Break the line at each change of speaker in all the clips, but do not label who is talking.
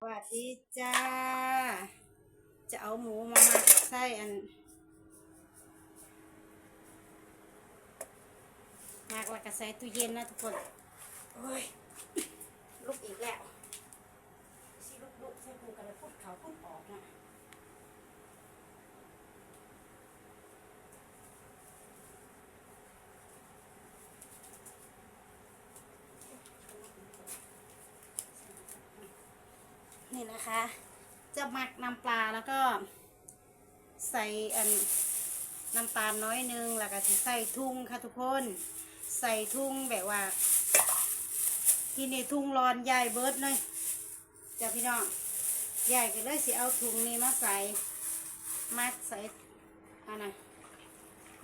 สวัสดีจ้า จะเอาหมูมาหมักไส้อันหมักแล้วก็ใส่ตู้เย็นนะทุกคน โอ้ย ลุกอีกแล้วสิลุกลุกใส่ปูกันแลยพุดเขาพุดออกนะ นี่นะคะ จะหมักน้ำปลาแล้วก็ ใส่อันน้ำตาลน้อยนึงแล้วก็สิใส่ทุ่งค่ะทุกคน ใส่ทุ่งแบบว่า ที่นี่ทุ่งร้อนใหญ่เบิร์ดเลยจ้ะพี่น้องใหญ่ก็เลยสิเอาถุงนี้มาใส่มัดใส่อันนะ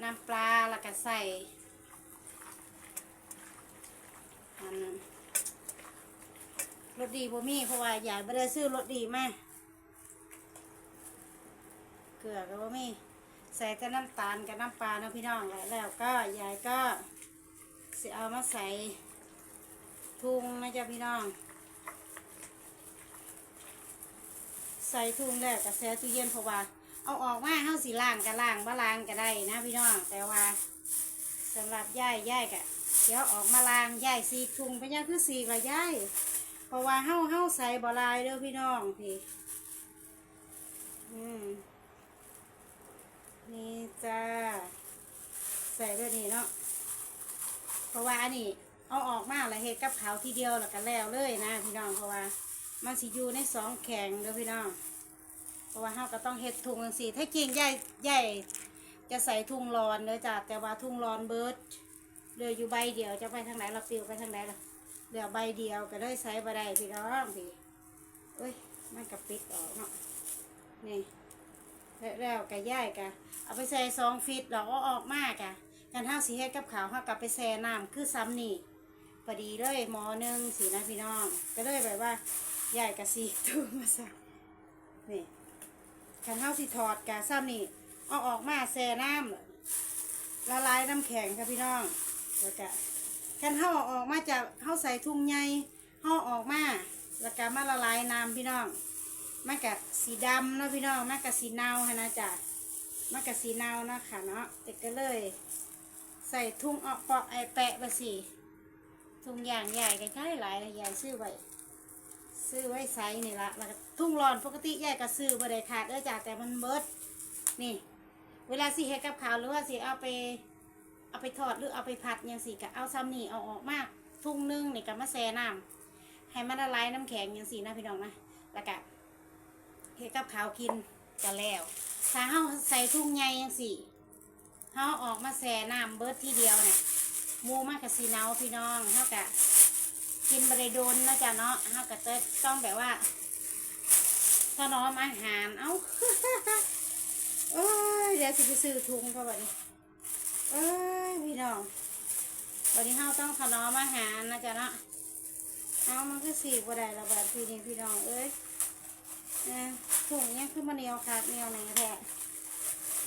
น้ำปลาแล้วก็ใส่อัน รสดีบ่มีเพราะว่าใหญ่ไม่ได้ซื้อรสดีมาเกลือก็บ่มีใส่แต่น้ำตาลกับน้ำปลาเนาะพี่น้องแล้วแล้วก็ยายก็สิเอามาใส่ทุงนะจ๊ะพี่น้อง ใส่ทุงแล้วก็แช่ตู้เย็นเพราะว่าเอาออกมาเฮาสีล่างก็ล่างบ่ล่างก็ได้นะพี่น้อง แต่ว่าสำหรับย่ายย่ายก็เดี๋ยวออกมาล่างย่ายสีทุงเป็นยังคือสีละย่าย เพราะว่าเฮาเฮาใส่บลายเด้อพี่น้องพี่อืมนี่จ้าใส่แบบนี้เนาะเพราะว่าอันนี้เอาออกมาแล้วเฮ็ดกับเขาวทีเดียวแล้วก็แล้วเลยนะพี่น้องเพราะว่ามันสิอยู่ในสองแข็งเด้อพี่น้องเพราะว่าเฮาก็ต้องเฮ็ดถุงจังซี่ถ้าจริงใหญ่ใหญ่จะใส่ถุงร้อนเด้อจ้ะแต่ว่าถุงร้อนเบิดเหลืออยู่ใบเดียวจะไปทางไหนเราปิวไปทางไหนล่ะ เหลือใบเดียวก็เลยใส่บ่ไดพี่น้องพี่เอ้ยมันก็ปิดออกเนาะนี่แล้วแล้วก็ย่ายก็เอาไปใส่ซองฟิตแล้วก็ออกมากะกันเท้าสีเฮ็ดกับขาวเฮากับไปแช่น้ำคือซ้ำนี่พอดีเลยหมอหนึ่งสีนะพี่น้อง ก็เลยแบบว่าใหญ่กับสีตู้มาใส่นี่กันเท้าสีถอดกับซ้ำนี่เอาออกมาแช่น้ำละลายน้ำแข็งค่ะพี่น้องแล้วก็ กันเท้าอออกมาจากเท้าใส่ทุ่งใหญ่เท้าออกมาแล้วก็มาละลายน้ำพี่น้องมันกับสีดำเนาะพี่น้องมันกับสีเนาค่ะนะจ๊ะมันกับสีเนาเนาะค่ะเนาะแต่ก็เลยใส่ทุ่งเอาเปาะไอแปะไปสิทุ่งอย่างใหญ่ก็ใช่หลายใหญ่ซื้อไว้ซื้อไว้ใส่นี่ละแล้วก็ทุ่งร้อนปกติใหญ่ก็ซื้อบ่ได้ขาดเด้อจ้ะแต่มันเบิดนี่ เวลาสิเฮ็ดกับข้าวหรือว่าสิเอาไป เอาไปทอดหรือเอาไปผัดยังสิก็เอาซ้ำนี่เอาออกมากทุ่งนึ่งนี่ก็มาแช่น้ำให้มันละลายน้ำแข็งยังสินะพี่น้องนะแล้วก็เฮ็ดกับข้าวกินก็แล้วถ้าเฮาใส่ทุ่งใหญ่ยังสิเขาออกมาแช่น้ำเบิดทีเดียวเนี่ยมูมากกับสีเนาพี่น้องเขากะกินบริโดนนะจ๊ะเนาะเขากะจะต้องแบบว่าถนอมอาหาร เอ้าเอ้ยเดี๋ยวสิไปซื้อถุงเขาบัดนี้ เอ้ยพี่น้องวันนี้เขาต้องถนอมอาหารนะจ๊ะเนาะเอามันก็สีบ่ได้ละบาดทีนี้พี่น้องเอ้ยเออถุงยังคือมันเหนียวขาดเหนียวไหนแท้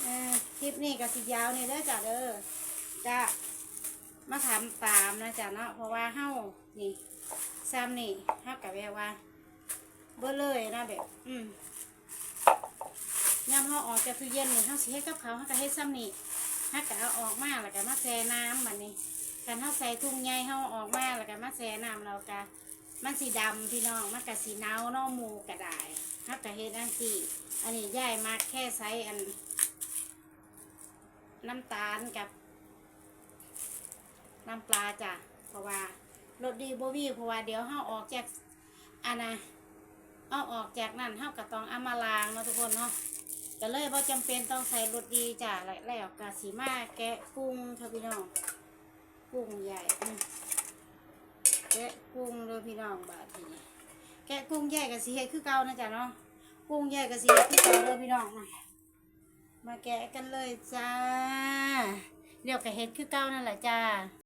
เออคลิปนี้ก็สิยาวนี่เด้จ้ะเด้อจ้ะมาถามตามนะจ้ะเนาะเพราะว่าเฮานี่ซ้ำนี่เฮากับแบบว่าเบ่เลยนะแบบ อืมยามเฮาออกจากตู้เย็นนี่เฮาสิเฮ็ดกับเขาเฮาก็เฮ็ดซ้ำนี่ ฮาก็เอาออกมาแล้วก็มาแช่น้ำบัดนี้การเฮาใส่ถุงใหญ่เฮาอาออกมาแล้วก็มาแช่น้ำแล้วก็มันสีดำพี่น้องมันก็สีเนาเนาะหมูก็ได้เฮาก็เฮ็ดจังซี่อันนี้ย่ายมาแค่ใส่อัน น้ำตาลกับ น้ำปลาจ้ะเพราะว่ารสดีโบวีเพราะว่าเดี๋ยวเฮาออกจากอันนะเอาออกจากนั่นเฮาก็ต้องเอามาล้างเนาะทุกคนเนาะ ก็เลยบ่จำเป็นต้องใส่รสดีจ้ะแล้วแล้วก็สีมาแกะกุ้งค่ะพี่น้องกุ้งใหญ่แกะกุ้งเลยพี่น้องบาทีนี้แกะกุ้งใหญ่กับสีเฮ็ดคือเก่านะจ๊ะเนาะกุ้งใหญ่กับสีเฮ็ดคือเก่าเลยพี่น้องมามาแกะกันเลยจ้าเดี๋ยวกะเห็ดคือเก้านั่นแหละจ้า